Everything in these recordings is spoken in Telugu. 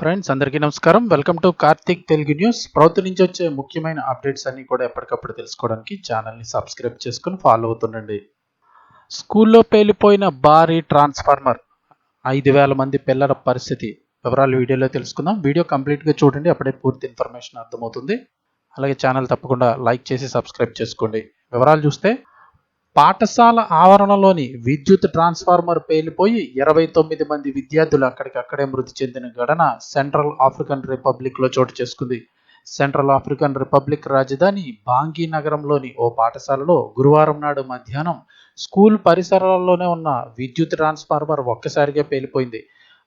ఫ్రెండ్స్ అందరికీ నమస్కారం. Welcome to Karthik Telugu news. ప్రభుత్వం నుంచి వచ్చే ముఖ్యమైన అప్డేట్స్ అన్ని కూడా ఎప్పటికప్పుడు తెలుసుకోవడానికి ఛానల్ని సబ్స్క్రైబ్ చేసుకుని ఫాలో అవుతుండండి. స్కూల్లో పేలిపోయిన భారీ ట్రాన్స్ఫార్మర్ ఐదు వేల మంది పిల్లల పరిస్థితి. వివరాలు వీడియోలో తెలుసుకుందాం. వీడియో కంప్లీట్గా చూడండి అప్పుడే పూర్తి ఇన్ఫర్మేషన్ అర్థమవుతుంది. అలాగే ఛానల్ తప్పకుండా లైక్ చేసి సబ్స్క్రైబ్ చేసుకోండి. వివరాలు చూస్తే పాఠశాల ఆవరణలోని విద్యుత్ ట్రాన్స్ఫార్మర్ పేలిపోయి ఇరవై తొమ్మిది మంది విద్యార్థులు అక్కడికక్కడే మృతి చెందిన ఘటన సెంట్రల్ ఆఫ్రికన్ రిపబ్లిక్లో చోటు చేసుకుంది. సెంట్రల్ ఆఫ్రికన్ రిపబ్లిక్ రాజధాని బాంగీ నగరంలోని ఓ పాఠశాలలో గురువారం నాడు మధ్యాహ్నం స్కూల్ పరిసరాల్లోనే ఉన్న విద్యుత్ ట్రాన్స్ఫార్మర్ ఒక్కసారిగా పేలిపోయింది.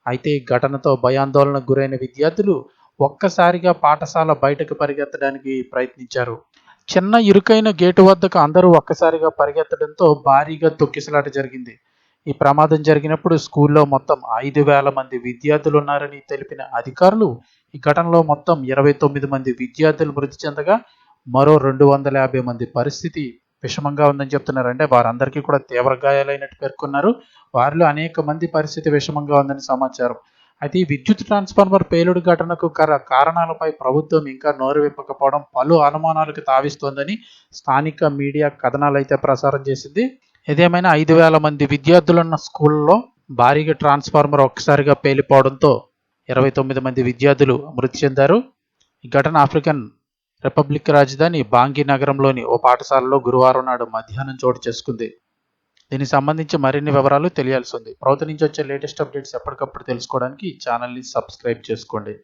అయితే ఈ ఘటనతో భయాందోళనకు గురైన విద్యార్థులు ఒక్కసారిగా పాఠశాల బయటకు పరిగెత్తడానికి ప్రయత్నించారు. చిన్న ఇరుకైన గేటు వద్దకు అందరూ ఒక్కసారిగా పరిగెత్తడంతో భారీగా తొక్కిసలాట జరిగింది. ఈ ప్రమాదం జరిగినప్పుడు స్కూల్లో మొత్తం ఐదు వేల మంది విద్యార్థులు ఉన్నారని తెలిపిన అధికారులు ఈ ఘటనలో మొత్తం ఇరవై తొమ్మిది మంది విద్యార్థులు మృతి చెందగా మరో రెండు వందల యాభై మంది పరిస్థితి విషమంగా ఉందని చెప్తున్నారు అంటే వారందరికీ కూడా తీవ్ర గాయాలైనట్టు పేర్కొన్నారు. వారిలో అనేక మంది పరిస్థితి విషమంగా ఉందని సమాచారం. అయితే ఈ విద్యుత్ ట్రాన్స్ఫార్మర్ పేలుడు ఘటనకు కర కారణాలపై ప్రభుత్వం ఇంకా నోరు విప్పకపోవడం పలు అనుమానాలకు తావిస్తోందని స్థానిక మీడియా కథనాలు అయితే ప్రసారం చేసింది. ఏదేమైనా ఐదు వేల మంది విద్యార్థులున్న స్కూల్లో భారీగా ట్రాన్స్ఫార్మర్ ఒక్కసారిగా పేలిపోవడంతో ఇరవై తొమ్మిది మంది విద్యార్థులు మృతి చెందారు. ఈ ఘటన ఆఫ్రికన్ రిపబ్లిక్ రాజధాని బాంగీ నగరంలోని ఓ పాఠశాలలో గురువారం నాడు మధ్యాహ్నం చోటు చేసుకుంది. దీనికి సంబంధించి మరిన్ని వివరాలు తెలియాల్సి ఉంది. ప్రభుత్వం నుంచి వచ్చే లేటెస్ట్ అప్డేట్స్ ఎప్పటికప్పుడు తెలుసుకోవడానికి ఈ ఛానల్ని సబ్స్క్రైబ్ చేసుకోండి.